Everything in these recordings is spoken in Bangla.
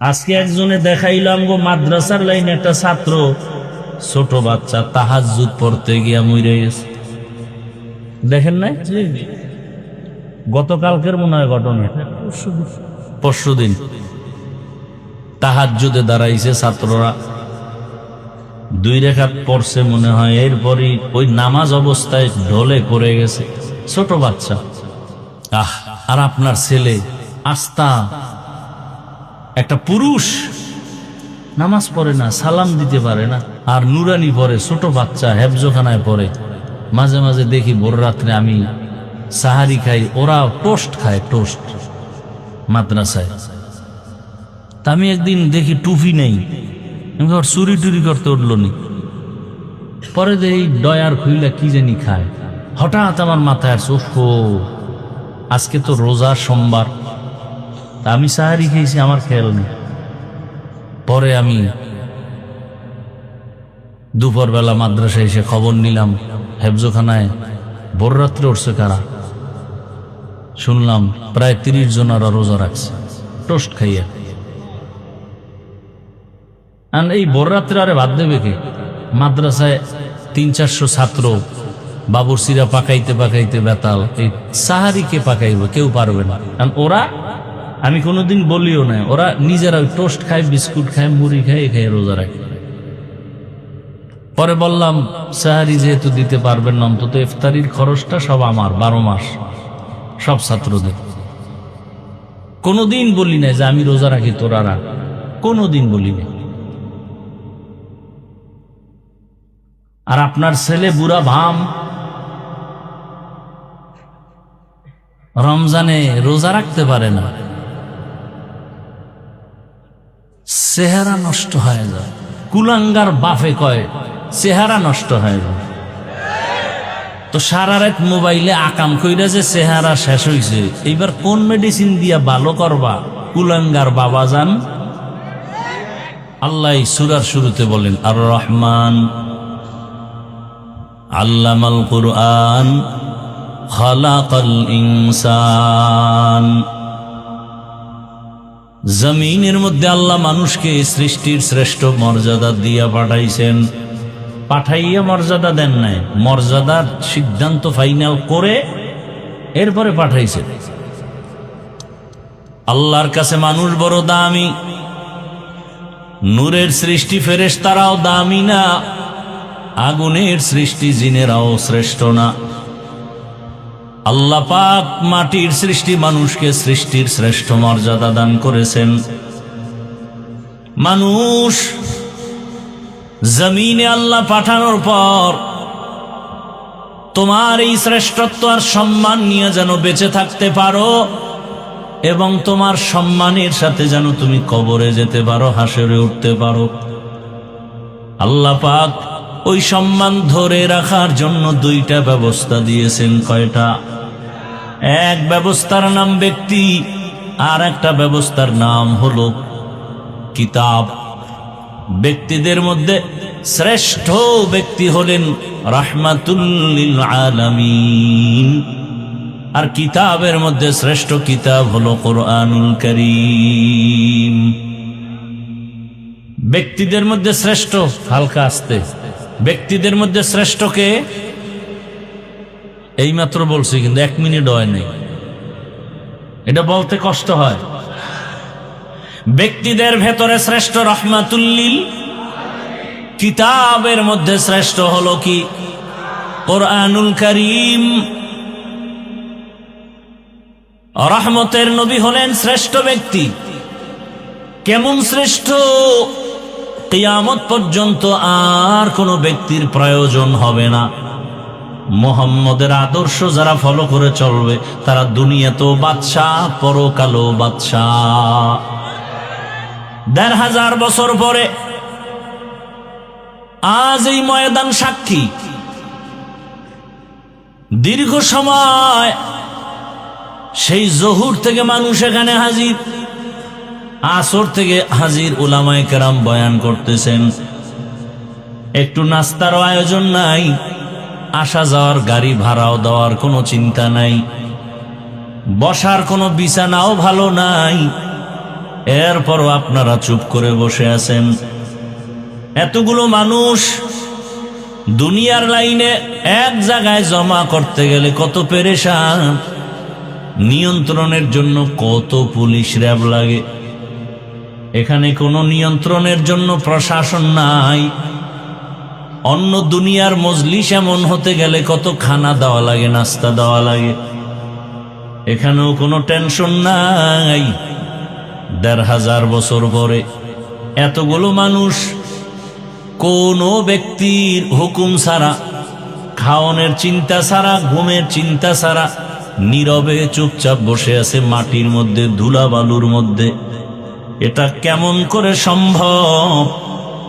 আজকে একজনে দেখাইলাম গো মাদ্রাসার লাইনে একটা ছাত্র। ছোট বাচ্চা তাহাজুদ পড়তে গিয়া মরে গেছে। দেখেন নাই? গতকালকের মনে হয় ঘটনা। পরশু দিন। তাহাজুদে দাঁড়াইছে ছাত্ররা। দুই রেখা পড়ছে মনে হয় এরপরই ওই নামাজ অবস্থায় ঢলে পড়ে গেছে। ছোট বাচ্চা। আহ আর আপনার ছেলে আস্তা একটা পুরুষ। নামাজ পড়ে না সালাম দিতে পারে না। আর নুরানি পরে ছোট বাচ্চা হেফজোখানায় পরে মাঝে মাঝে দেখি ভোর রাত্রে আমি সাহারি খাই ওরা টোস্ট খায় টোস্ট। মাদ্রাসায়। তা আমি একদিন দেখি টুপি নেই। ভাবলাম, চুরি টুরি করতে উঠল নি। পরে দেখি ডয়ার খুইলা কি জানি খায়। হঠাৎ আমার মাথায় আসছে আজকে তো রোজা সোমবার। আমি সাহারি খেয়েছি, আমার খেয়াল নেই। পরে আমি দুপুরবেলা মাদ্রাসায় এসে খবর নিলাম, হেফজোখানায় ভোর রাত্রে উঠছে কারা? শুনলাম প্রায় তিরিশ জন ওরা রোজা রাখছে। টোস্ট খাইয়া। আর এই ভোর রাত্রে আরে বাদ দেবে কে? মাদ্রাসায় তিন চারশো ছাত্র বাবুরসিরা পাকাইতে পাকাইতে বেতাল, এই সাহারিকে পাকাইবে? কেউ পারবে না। কারণ ওরা আমি কোনোদিন বলিও না ওরা নিজেরা টোস্ট খায়, বিস্কুট খায়, মুড়ি খায় খায়, রোজা রাখে। পরে বললাম, সাহারি যেহেতু দিতে পারবেন না, অন্তত ইফতারির খরচটা সব আমার, বারো মাস, সব ছাত্রদের। কোনোদিন বলি না যে আমি রোজা রাখি, তোরা রাখ। কোনোদিন বলি না আর আপনার ছেলে বুড়া ভাম, রমজানে রোজা রাখতে পারে না। চেহারা নষ্ট হয়ে যায় কুলাঙ্গার বাফে কয়, চেহারা নষ্ট হয়ে যায় তো সারা রাত মোবাইলে আকাম কইরা যে চেহারা শেষ হইছে, এইবার কোন মেডিসিন দিয়া ভালো করবা? কুলাঙ্গার বাবা যান আল্লাহ সুরার শুরুতে বলেন আর রহমান আল্লামাল কুরআন, খালাকাল ইনসান। জমিনের মধ্যে আল্লাহ মানুষকে সৃষ্টির শ্রেষ্ঠ মর্যাদা দিয়া পাঠাইছেন। পাঠাইয়া মর্যাদা দেন নাই। মর্যাদার সিদ্ধান্ত ফাইনাল করে এরপরে পাঠাইছেন। আল্লাহর কাছে মানুষ বড় দামি। নূরের সৃষ্টি ফেরেশ তারাও দামি না। আগুনের সৃষ্টি জিনেরাও শ্রেষ্ঠ না। আল্লাহ পাক মাটির সৃষ্টি মানুষকে সৃষ্টির শ্রেষ্ঠ মর্যাদা দান করেছেন। মানুষ জমিনে আল্লাহ পাঠানোর পর তোমার এই শ্রেষ্ঠত্ব আর সম্মান নিয়ে যেন বেঁচে থাকতে পারো এবং তোমার সম্মানের সাথে যেন তুমি কবরে যেতে পারো, হাসরে উঠতে পারো। আল্লাহ পাক ওই সম্মান ধরে রাখার জন্য দুইটা ব্যবস্থা দিয়েছেন, কয়টা? এক ব্যবস্থার নাম ব্যক্তি, আর একটা ব্যবস্থার নাম হল কিতাব। ব্যক্তিদের মধ্যে শ্রেষ্ঠ ব্যক্তি হলেন রাহমাতুল্লিল আলামিন। আর কিতাবের মধ্যে শ্রেষ্ঠ কিতাব হলো কোরআনুল করিম। ব্যক্তিদের মধ্যে শ্রেষ্ঠ হালকা আসতে। ব্যক্তিদের মধ্যে শ্রেষ্ঠকে এইমাত্র বলছি, কিন্তু এক মিনিট হয় নাই। এটা বলতে কষ্ট হয়। ব্যক্তিদের ভেতরে শ্রেষ্ঠ রহমাতুল্লিল, কিতাবের মধ্যে শ্রেষ্ঠ হলো কি? কোরআনুল করিম। রহমতের নবী হলেন শ্রেষ্ঠ ব্যক্তি। কেমন শ্রেষ্ঠ? কিয়ামত পর্যন্ত আর কোনো ব্যক্তির প্রয়োজন হবে না। মোহাম্মদের আদর্শ যারা ফলো করে চলবে, তারা দুনিয়া দুনিয়াতেও বাদশাহ পরকালো বাদশাহ। দেড় হাজার বছর পরে, আজ এই ময়দান সাক্ষী। দীর্ঘ সময় সেই জহুর থেকে মানুষ এখানে হাজির, আসর থেকে হাজির উলামায় কেরাম বয়ান করতেছেন। একটু নাস্তারও আয়োজন নাই। আসা যাওয়ার, গাড়ি ভাড়াও দেওয়ার কোনো চিন্তা নাই। বসার কোনো বিছানাও ভালো নাই। এরপরও আপনারা চুপ করে বসে আছেন। এতগুলো মানুষ দুনিয়ার লাইনে এক জায়গায় জমা করতে গেলে কত পেরেশান। নিয়ন্ত্রণের জন্য কত পুলিশ র্যাব লাগে। এখানে কোনো নিয়ন্ত্রণের জন্য প্রশাসন নাই। অন্য দুনিয়ার মজলিস এমন হতে গেলে কত খানা দেওয়া লাগে, নাস্তা দেওয়া লাগে। এখানেও কোনো টেনশন নাই। দেড় হাজার বছর পরে এতগুলো মানুষ কোনো ব্যক্তির হুকুম ছাড়া, খাওয়ানোর চিন্তা ছাড়া, ঘুমের চিন্তা ছাড়া নীরবে চুপচাপ বসে আছে মাটির মধ্যে ধুলা বালুর মধ্যে। এটা কেমন করে সম্ভব?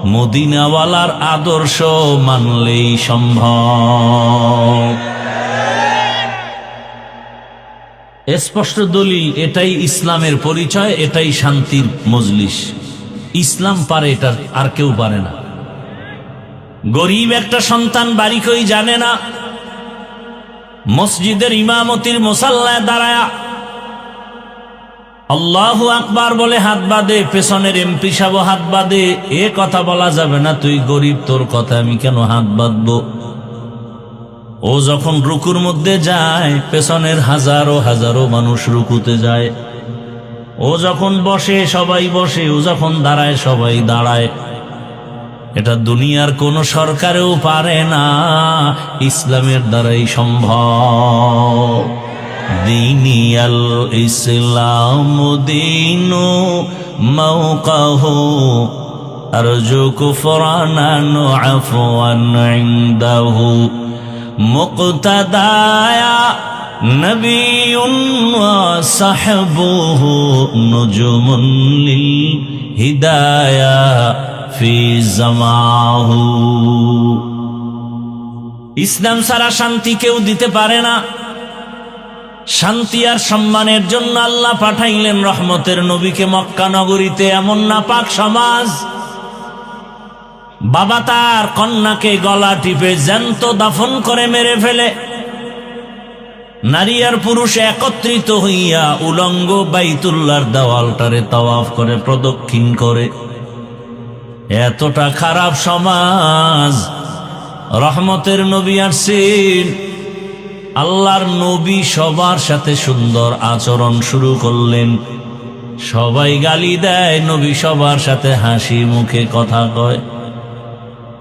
মদিনাওয়ালার আদর্শ মানলেই সম্ভব। স্পষ্ট দলিল, এটাই ইসলামের পরিচয়, এটাই শান্তির মজলিস। ইসলাম পারে এটা আর কেউ পারে না। গরিব একটা সন্তান বাড়ি জানে না? মসজিদের ইমামতির মোসাল্লায় দাঁড়ায়া আল্লাহ আকবার বলে হাত বাদে পেছনের এমপি সাহেব হাত বাদে এ কথা বলা যাবে না, তুই গরিব, তোর কথা আমি কেন হাত বাঁধবো? ও যখন রুকুর মধ্যে যায়, পেছনের হাজারো হাজারো মানুষ রুকুতে যায়। ও যখন বসে, সবাই বসে, ও যখন দাঁড়ায়, সবাই দাঁড়ায়। এটা দুনিয়ার কোন সরকারেও পারে না, ইসলামের দ্বারাই সম্ভব। দিনিয়াল ইসলাম দিন মৌকাহ أرجو كفرانا عفوا عنده مقتدايا نبي وصحبه نجوم للهدايا في زماه ইসলাম সারা শান্তি কেউ দিতে পারে না শান্তি আর সম্মানের জন্য আল্লাহ পাঠাইলেন রহমতের নবীকে মক্কা নগরীতে এমন না পাক সমাজ। বাবা তার কন্যাকে গলা টিপে জ্যান্ত দাফন করে মেরে ফেলে। নারী আর পুরুষ একত্রিত হইয়া উলঙ্গ বাইতুল্লার দেওয়ালটারে তাওয়াফ করে প্রদক্ষিণ করে। এতটা খারাপ সমাজ, রহমতের নবী আসছেন। আল্লাহর নবী সবার সাথে সুন্দর আচরণ শুরু করলেন। সবাই গালি দেয়, নবী সবার সাথে হাসি মুখে কথা কয়।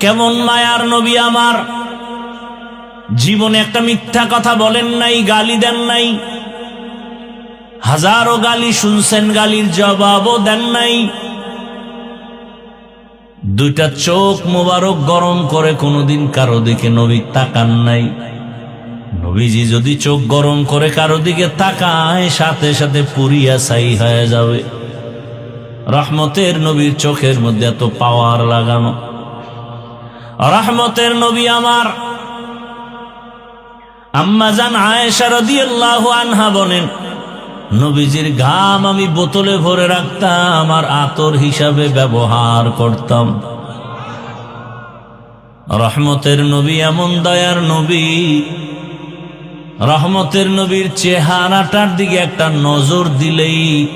কেমন মায়ার নবী আমার? জীবনে একটা মিথ্যা কথা বলেন নাই, গালি দেন নাই। হাজারো গালি শুনছেন, গালির জবাবও দেন নাই। দুইটা চোখ মোবারক গরম করে কোনোদিন কারও দিকে নবী তাকান নাই। নবীজি যদি চোখ গরম করে কারও দিকে তাকায়, সাথে সাথে পুরিয়া ছাই হয়ে যাবে। রহমতের নবীর চোখের মধ্যে এত পাওয়ার লাগানো। রহমতের নবী আমার। আম্মা জান আয়েশা রাদিয়াল্লাহু আনহা বলেন, নবীজির ঘাম আমি বোতলে ভরে রাখতাম আর আতর হিসাবে ব্যবহার করতাম। রহমতের নবী এমন দয়ার নবী রহমতের নবীর চেহারাটার দিকে একটা নজর দিলেই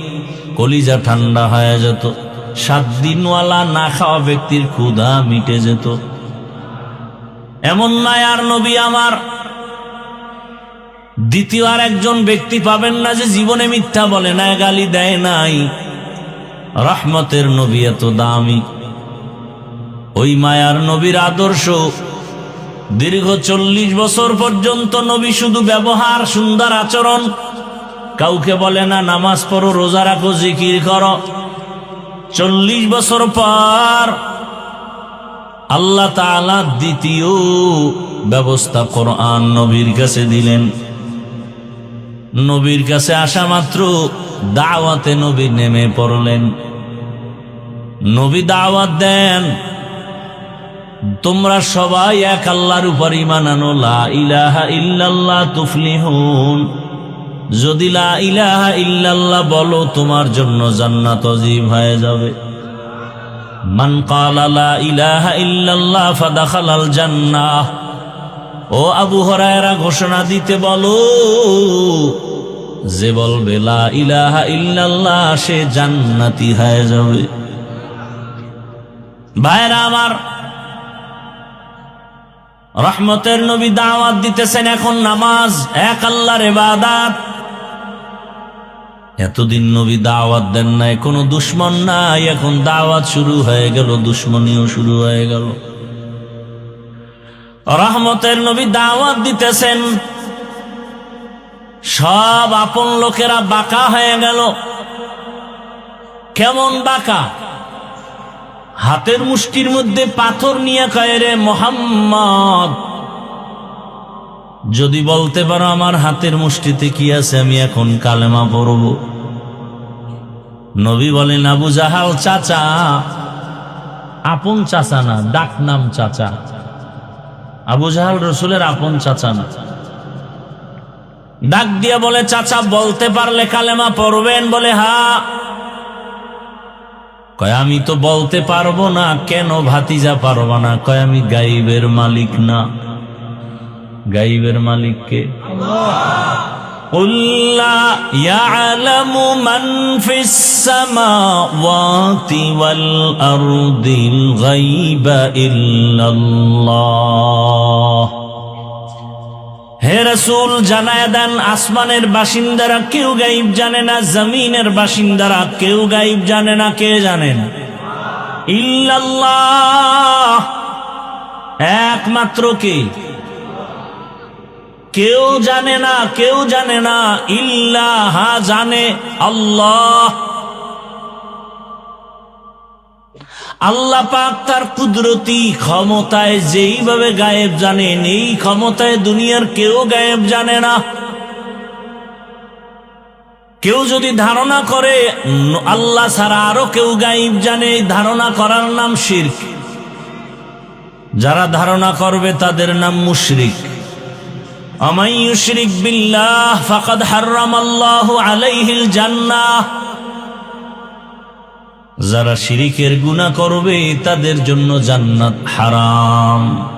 কলিজা ঠান্ডা হয়ে যেত। সাত দিনওয়ালা না খাওয়া ব্যক্তির ক্ষুধা মিটে যেত। এমন মায়ার নবী আমার। দ্বিতীয় আর একজন ব্যক্তি পাবেন না যে জীবনে মিথ্যা বলে না, গালি দেয় নাই। রহমতের নবী এত দামি। ওই মায়ার নবীর আদর্শ দীর্ঘ চল্লিশ বছর পর্যন্ত নবী শুধু ব্যবহার, সুন্দর আচরণ। কাউকে বলে না, নামাজ পড়ো, রোজা রাখো, জিকির করো। চল্লিশ বছর পর আল্লাহ দ্বিতীয় ব্যবস্থা কোরআন নবীর কাছে দিলেন। নবীর কাছে আসা মাত্র দাওয়াতে নবী নেমে পড়লেন। নবী দাওয়াত দেন। তোমরা সবাই এক আল্লাহর উপর ইমান আনো। লা ইলাহা ইল্লাল্লাহ তুফলিহুন। যদি লা ইলাহা ইল্লাল্লাহ বলো, তোমার জন্য জান্নাত অজীব হয়ে যাবে। মান কালা ইলাহা ইল্লাল্লাহ ফাদাখালাল জান্নাহ। ও আবু হরায়রা, ঘোষণা দিতে বলো, যে বলবে লা ইলাহা ইল্লাল্লাহ, সে জান্নাতি হয়ে যাবে। ভাইরা আমার রহমতের নবী দাওয়াত দিতেছেন এখন নামাজ, এক আল্লাহর ইবাদত। এতদিন নবী দাওয়াত দেন নাই, কোনো দুশ্মন নাই, এখন দাওয়াত শুরু হয়ে গেল, দুশ্মনীও শুরু হয়ে গেল। রহমতের নবী দাওয়াত দিতেছেন, সব আপন লোকেরা বাঁকা হয়ে গেল। কেমন বাঁকা? হাতের মুষ্টির মধ্যে পাথর নিয়ে কয় রে মোহাম্মদ। যদি বলতে পারো আমার হাতের মুষ্টিতে কি আছে, আমি এখন কালেমা পড়ব। নবী বলেন, আবু জাহাল চাচা, আপন চাচা না ডাক নাম চাচা। আবু জাহাল রসুলের আপন চাচা না। ডাক দিয়ে বলে, চাচা, বলতে পারলে কালেমা পড়বেন? বলে, হা। কয়, আমি তো বলতে পারব না, কেন ভাতিজা পারব না? কয়, আমি গাইবের মালিক না। গাইবের মালিককে قل হে রসুল, জানায় দেন, আসমানের বাসিন্দারা কেউ গাইব জানে না, জমিনের বাসিন্দারা কেউ গাইব জানে না, কে জানেন? একমাত্র কে? কেউ জানে না, কেউ জানে না ইল্লাহা জানে আল্লাহ। আল্লাহ পাক তার কুদরতি ক্ষমতায় যেইভাবে গায়েব জানেন, এই ক্ষমতায় দুনিয়ার কেউ গায়েব জানে না। কেউ যদি ধারণা করে, আল্লাহ ছাড়া আরও কেউ গাইব জানে ধারণা করার নাম শির্ক। যারা ধারণা করবে, তাদের নাম মুশরিক। আমাই ইউশরিক বিল্লাহ, ফাকাদ হাররামাল্লাহু আলাইহিল জান্নাহ। যারা শিরিকের গুণা করবে, তাদের জন্য জান্নাত হারাম।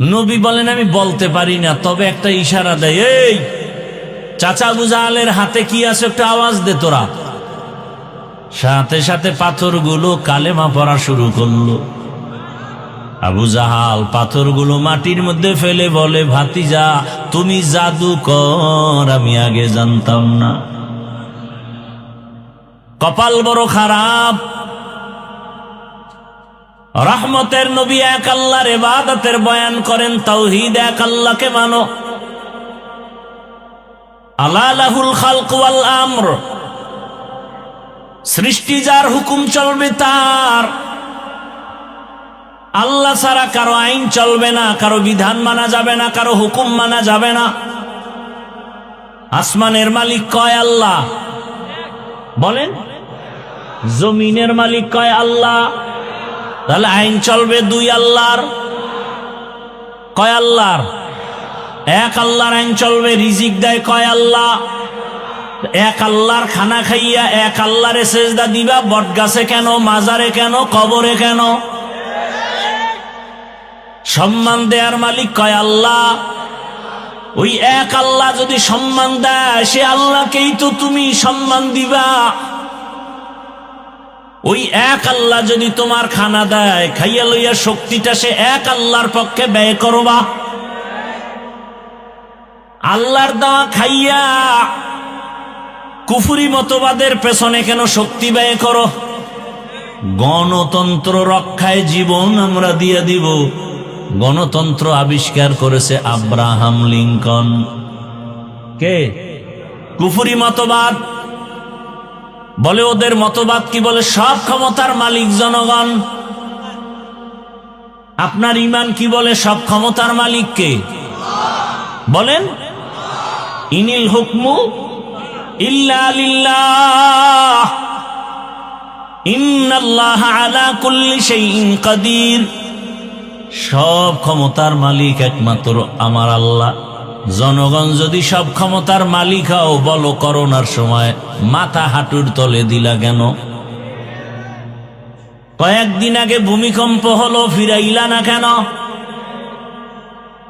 নবী বলেন, আমি বলতে পারি না, তবে একটা ইশারা দেয়, এই, চাচা বুজালের হাতে কি আছে একটা আওয়াজ দে তোরা। সাথে সাথে পাথরগুলো কালেমা পড়া শুরু করল। আবু জাহাল পাথরগুলো মাটির মধ্যে ফেলে বলে, ভাতিজা, তুমি জাদু কর আমি আগে জানতাম না। কপাল বড় খারাপ। রহমতের নবী এক আল্লাহর এবাদতের বয়ান করেন তাওহিদ এক আল্লাহকে মানো। আলাহুল খালক ওয়াল আমর। সৃষ্টি যার হুকুম চলবে তার। আল্লাহ ছাড়া কারও আইন চলবে না, কারও বিধান মানা যাবে না, কারও হুকুম মানা যাবে না। আসমানের মালিক কয় আল্লাহ? বলেন জমিনের মালিক কয় আল্লাহ? তাহলে আইন চলবে দুই আল্লাহর। কয় আল্লাহর? এক আল্লাহর আইন চলবে, রিজিক দেয় কয় আল্লাহ? এক আল্লাহর খানা খাইয়া এক আল্লাহরে সেজদা দিবা বট গাছে কেন, মাজারে কেন, কবরে কেন? সম্মান দেয়ার মালিক কয় আল্লাহ? ওই এক আল্লাহ যদি সম্মান দেয়, সে আল্লাহকেই তো তুমি সম্মান দিবা। ওই এক আল্লাহ যদি তোমার খানা দেয়, খাইয়া লইয়া শক্তিটা সে এক আল্লাহর পক্ষে ব্যয় করবা। আল্লাহর দেওয়া খাইয়া কুফুরি মতবাদের পেছনে কেন শক্তি ব্যয় করো? গণতন্ত্র রক্ষায় জীবন আমরা দিয়ে দিব। গণতন্ত্র আবিষ্কার করেছে আব্রাহাম লিঙ্কন। কে? কুফুরি মতবাদ বলে ওদের মতবাদ কি বলে? সব ক্ষমতার মালিক জনগণ। আপনার ইমান কি বলে? সব ক্ষমতার মালিক কে? বলেন। ইনিল হুকমু ইল্লা সব ক্ষমতার মালিক একমাত্র আমার আল্লাহ। জনগণ যদি সব ক্ষমতার মালিক হও, বলো করোনার সময় মাথা হাঁটুর তলে দিলা কেন? কয়েকদিন আগে ভূমিকম্প হলো, ফিরাইলা না কেন?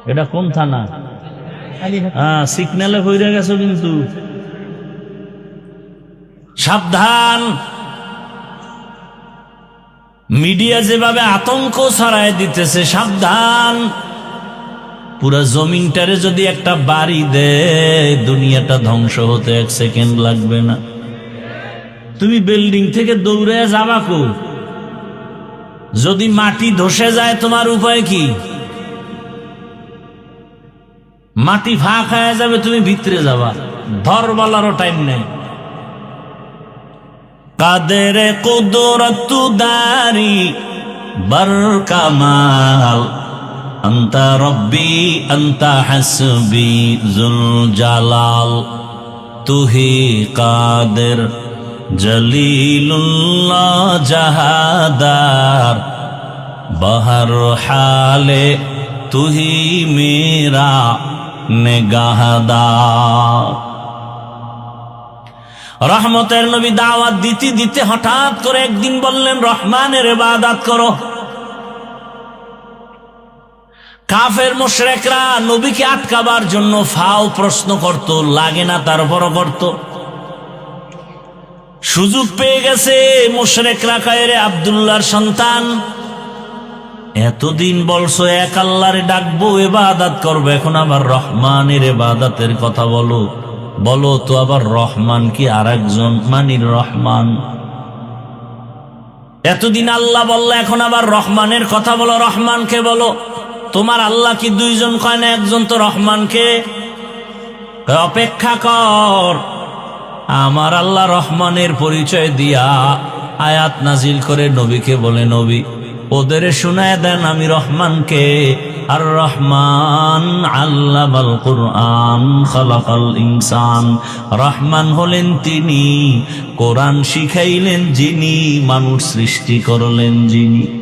এটা কোন থানা? হ্যাঁ সিগনালে হইরে গেছো কিন্তু। সাবধান। মিডিয়া যেভাবে আতঙ্ক ছড়ায় দিতেছে, সাবধান। পুরা জমিনটারে যদি একটা বাড়ি দেয়, দুনিয়াটা ধ্বংস হতে এক সেকেন্ড লাগবে না। তুমি বিল্ডিং থেকে দৌড়ে যাবা কো যদি মাটি ধসে যায়, তোমার উপায় কি? মাটি ফাঁক হয়ে যাবে, তুমি ভিতরে যাবা। ধর বলারও টাইম নেই। কাদের কুদরত দারি বর কামাল আন্তা রব্বি, আন্তা হাসবি জুল জালাল তুহি কাদের, জলিলুল্লাহ জাহাদার, বহর হালে, তুহি মেরা নেগাহদার। রহমতের নবী দাওয়াত দিতে দিতে হঠাৎ করে একদিন বললেন, রহমানের বাদাত করো। কাফের মোশরেকরা নবীকে আটকাবার জন্য ফাও প্রশ্ন করত, লাগে না তার তারপরও করত। সুযোগ পেয়ে গেছে মোশরেকরা কায়রে আবদুল্লাহর সন্তান। এতদিন বলছো, এক আল্লাহরে ডাকবো এবাদাত করব, এখন আবার রহমানের এবাদাতের কথা বলো। বলো তো আবার রহমান কি আর একজন মানির রহমান। এতদিন আল্লাহ বলল, এখন আবার রহমানের কথা বলো, রহমানকে বলো। তোমার আল্লাহ কি দুইজন কয় না একজন তো রহমানকে? অপেক্ষা কর। আমার আল্লাহ রহমানের পরিচয় দিয়া আয়াত নাজিল করে নবীকে বলে, নবী, ওদের শুনায় দেন আমি রহমানকে। আর রহমান আল্লাহ কোরআন, খালাকাল ইনসান। রহমান হলেন তিনি, কোরআন শিখাইলেন যিনি, মানুষ সৃষ্টি করলেন যিনি।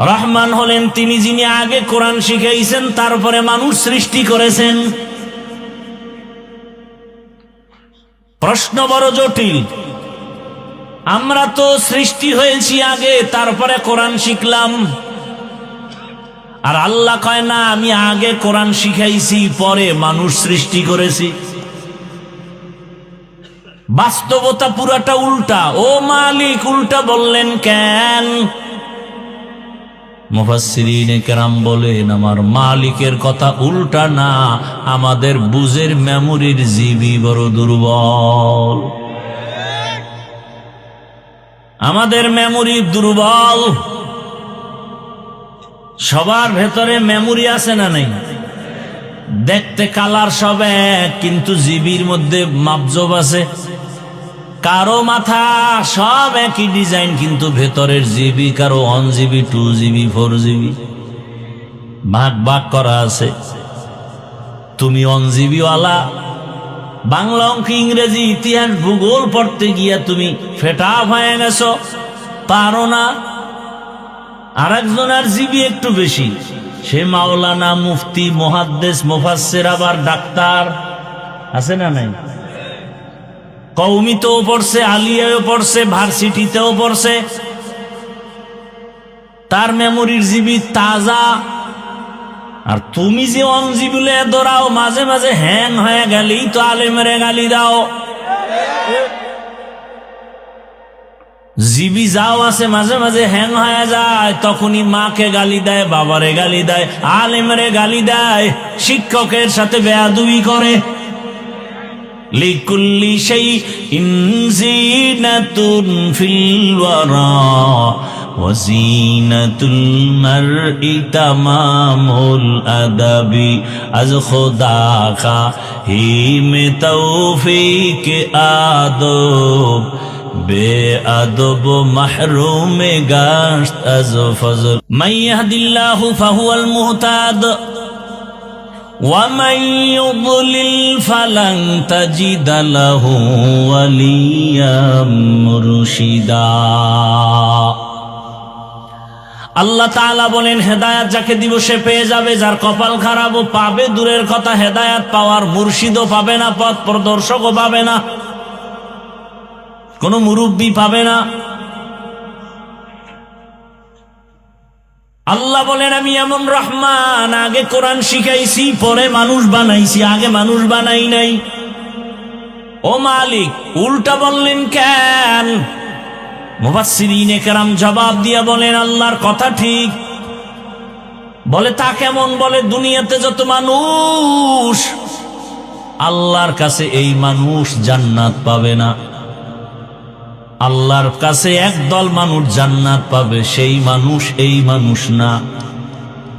রহমান হলেন তিনি যিনি আগে কোরআন শিখাইছেন, তারপরে মানুষ সৃষ্টি করেছেন। প্রশ্ন বড় জটিল। আমরা তো সৃষ্টি হয়েছি আগে, তারপরে কোরআন শিখলাম। আর আল্লাহ কয়, না, আমি আগে কোরআন শিখাইছি, পরে মানুষ সৃষ্টি করেছি। বাস্তবতা পুরাটা উল্টা। ও মালিক, উল্টা বললেন কেন? মুফাসসিরিনে কেরাম বলেন, আমার মালিকের কথা উল্টা না, আমাদের বুঝের মেমোরির জিবি বড় দুর্বল। আমাদের মেমোরি দুর্বল। সবার ভেতরে মেমোরি আছে না নেই? দেখতে কালার সব এক, কিন্তু জিবির মধ্যে মাপজব আছে। কারও মাথা সব একই ডিজাইন কিন্তু ভেতরের জিবি কারও one GB two GB four GB ভাগ ভাগ করা আছে। তুমি ওয়ান জিবি ওয়ালা, বাংলা অঙ্ক ইংরেজি ইতিহাস, ভূগোল পড়তে গিয়া তুমি ফেটা হয়ে গেছো। পারো না। আর একজনের জিবি একটু বেশি। সে মাওলানা মুফতি মহাদ্দেশ মুফাসসির আবার ডাক্তার। আছে না নাই? কৌমিতেও পড়ছে আলিয়াও পড়ছে, ভার্সিটিতেও পড়ছে। তার মেমোরির জিবি তাজা। আর তুমি যে অনজিবুলে দৌড়াও, মাঝে মাঝে হ্যাং হয়ে গেলেই তো আলেমেরে গালি দাও। জিবি যাও আছে, মাঝে মাঝে হ্যাং হয়ে যায়, তখনই মাকে গালি দেয়, বাবারে গালি দেয়, আলেমরে গালি দেয়, শিক্ষকের সাথে বেয়াদুই করে। লিকুল্লি সেই ইনজিনাতুন ফিলওয়ারা ওয়াজিনাতুল গাস্ত আজ ফজল। মাইয়াহদিল্লাহু ফাহুয়াল ومن يضلل فلن تجد له وليا مرشدا আল্লাহ তাআলা বলেন হেদায়াত যাকে দিব সে পেয়ে যাবে যার কপাল খারাপ ও পাবে দূরের কথা হেদায়াত পাওয়ার মুর্শিদও পাবে না পথ প্রদর্শকও পাবে না কোনো মুরব্বী পাবে না আল্লাহ বলেন, আমি এমন রহমান, আগে কোরআন শিখাইছি, পরে মানুষ বানাইছি, আগে মানুষ বানাই নাই। ও মালিক, উল্টা বললেন, কেন? মুবাসসিরিনে কেরাম জবাব দিয়া বলেন, আল্লাহর কথা ঠিক। বলে, তা কেমন? বলে, দুনিয়াতে যত মানুষ, আল্লাহর কাছে এই মানুষ জান্নাত পাবে না। আল্লাহর কাছে একদল মানুষ জান্নাত পাবে, সেই মানুষ এই মানুষ না।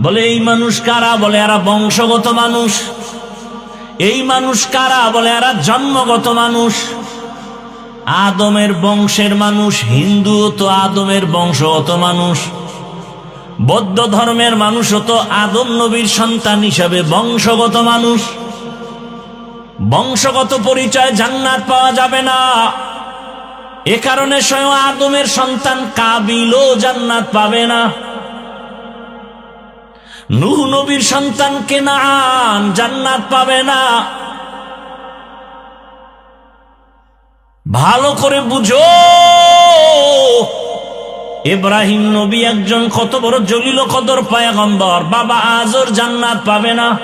বলে, এই মানুষ কারা? বলে, এরা বংশগত মানুষ। এই মানুষ কারা? বলে, এরা জন্মগত মানুষ। আদমের বংশের মানুষ, হিন্দু তো আদমের বংশগত মানুষ। বৌদ্ধ ধর্মের মানুষও তো আদম নবীর সন্তান হিসাবে বংশগত মানুষ। বংশগত পরিচয় জান্নাত পাওয়া যাবে না। এ কারণে স্বয়ং আদমের সন্তান কাবিলও জান্নাত পাবে না। নুহ নবীর সন্তান কেনান জান্নাত পাবে না। ভালো করে বুঝো। ইব্রাহিম নবী একজন কত বড় জলিল কদর পায়গম্বর। বাবা আজর জান্নাত পাবে না।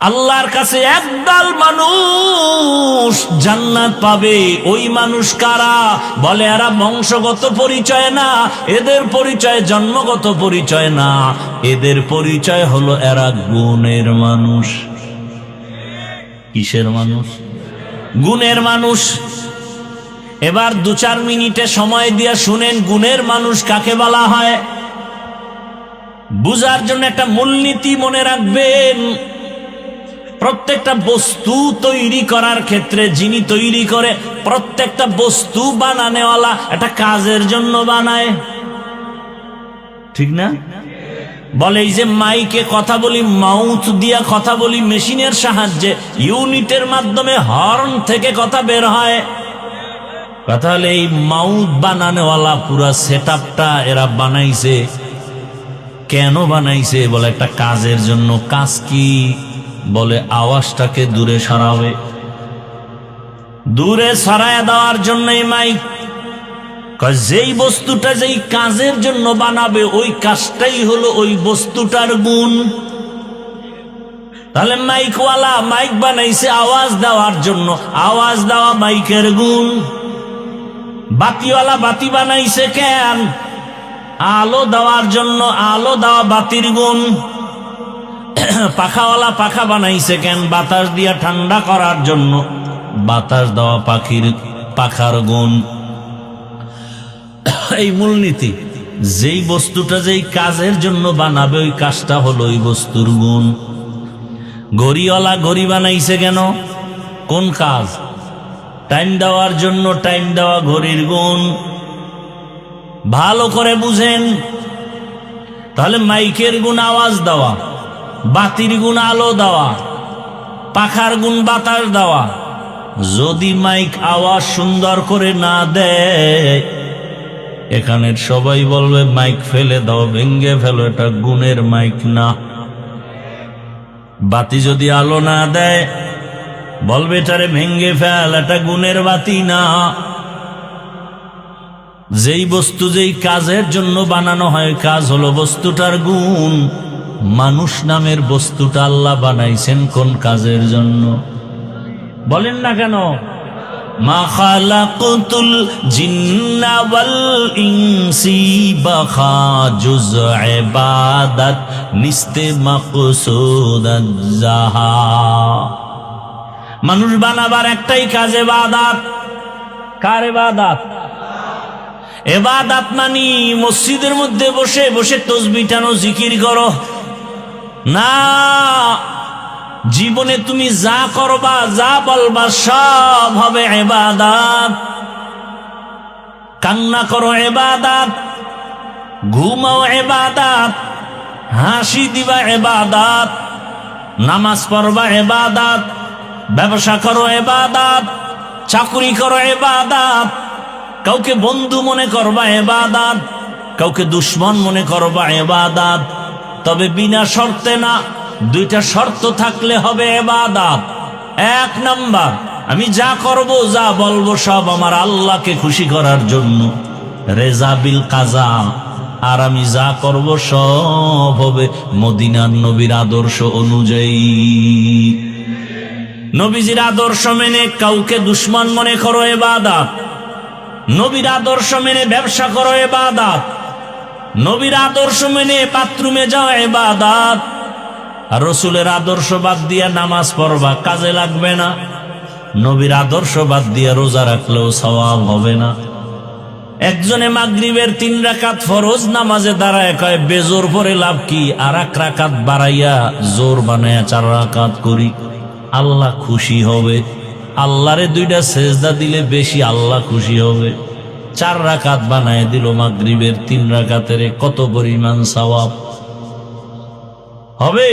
আল্লাহর কাছে একদল মানুষ জান্নাত পাবে। ওই মানুষ কারা? বলে, এরা বংশগত পরিচয় না, এদের পরিচয় জন্মগত পরিচয় না। এদের পরিচয় হলো এরা গুণের মানুষ। কিসের মানুষ? গুণের মানুষ। এবার দু চার মিনিটে সময় দিয়া শুনেন, গুণের মানুষ কাকে বলা হয়? বুঝার জন্য একটা মূলনীতি মনে রাখবেন। প্রত্যেকটা বস্তু তৈরি করার ক্ষেত্রে যিনি তৈরি করে প্রত্যেকটা বস্তু বানানেওয়ালা একটা কাজের জন্য বানায়। ঠিক না? বলে এই যে মাইকে কথা বলি, মাউথ দিয়া কথা বলি, মেশিনের সাহায্যে ইউনিটের মাধ্যমে হর্ন থেকে কথা বের হয়। কথা হলে এই মাউথ বানানেওয়ালা পুরা সেট এরা বানাইছে। কেন বানাইছে বলে একটা কাজের জন্য? কাজ কি? বলে আওয়াজটাকে দূরে সরাবে। দূরে সরায় দেওয়ার জন্য এই মাইক যেই বস্তুটা যেই কাজের জন্য বানাবে, ওই কাজটাই হলো ওই বস্তুটার গুণ। তাহলে মাইকওয়ালা মাইক বানাইছে আওয়াজ দেওয়ার জন্য, আওয়াজ দেওয়া মাইকের গুণ। বাতিওয়ালা বাতি বানাইছে কেন? আলো দেওয়ার জন্য আলো দেওয়া বাতির গুণ। পাখাওয়ালা পাখা বানাইছে কেন? বাতাস দিয়া ঠান্ডা করার জন্য। বাতাস দেওয়া পাখির পাখার গুণ। এই মূলনীতি, যেই বস্তুটা যেই কাজের জন্য বানাবে, ওই কাজটা হলো ওই বস্তুর গুণ। ঘড়িওয়ালা ঘড়ি বানাইছে কেন? কোন কাজ? টাইম দেওয়ার জন্য টাইম দেওয়া ঘড়ির গুণ। ভালো করে বুঝেন। তাহলে মাইকের গুণ আওয়াজ দেওয়া। বাতির গুণ আলো দেওয়া, পাখার গুণ বাতাস দেওয়া। যদি মাইক আওয়াজ সুন্দর করে না দেয় এখানের সবাই বলবে, মাইক ফেলে দাও ভেঙ্গে ফেলো, এটা গুণের মাইক না। বাতি যদি আলো না দেয়, বলবে, এটারে ভেঙ্গে ফেল, এটা গুণের বাতি না। যেই বস্তু যেই কাজের জন্য বানানো হয়, কাজ হলো বস্তুটার গুণ। মানুষ নামের বস্তুটা আল্লাহ বানাইছেন কোন কাজের জন্য? বলেন না কেন? নিস্তে জাহা মানুষ বানাবার একটাই কাজ এবাদাত। কার এবাদাত? এবাদাত মানি মসজিদের মধ্যে বসে বসে তসবিটানো জিকির করো। না, জীবনে তুমি যা করবা, যা বলবা, সব হবে এবাদাত। কান্না করো এবাদাত, ঘুমাও এবাদাত, হাসি দিবা এবাদাত, নামাজ পড়বা এবাদাত, ব্যবসা করো এবাদাত, চাকরি করো এবাদাত, কাউকে বন্ধু মনে করবা এবাদাত, কাউকে দুশ্মন মনে করবা এবাদাত। তবে বিনা শর্তে না, দুইটা শর্ত থাকলে হবে এবাদাত। এক নাম্বার, আমি যা করব, যা বলব সব আমার আল্লাহকে খুশি করার জন্য। রেজাবিল কাজা আর আমি যা করব সব হবে মদিনার নবীর আদর্শ অনুযায়ী। নবীজির আদর্শ মেনে কাউকে দুশ্মন মনে করো এবাদাত। নবীর আদর্শ মেনে ব্যবসা করো এবাদাত। নবীর আদর্শ মেনে বাথরুমে যাও এবাদাত আর রসুলের আদর্শ বাদ দিয়া নামাজ পড়বা কাজে লাগবে না। নবীর আদর্শ বাদ দিয়া রোজা রাখলেও সওয়াব হবে না। একজনে মাগরিবের তিন রাকাত ফরজ নামাজে দাঁড়ায় কয়, বেজোর পরে লাভ কি? আর এক রাকাত বাড়াইয়া জোর বানাইয়া চার রাকাত করি। আল্লাহ খুশি হবে। আল্লাহরে দুইটা সেজদা দিলে বেশি আল্লাহ খুশি হবে। চার রাকাত বানায় দিল মাগরিবের তিন রাকাতের কত পরিমাণ সওয়াব। হবে?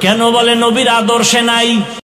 কেন বলে নবীর আদর্শে নাই?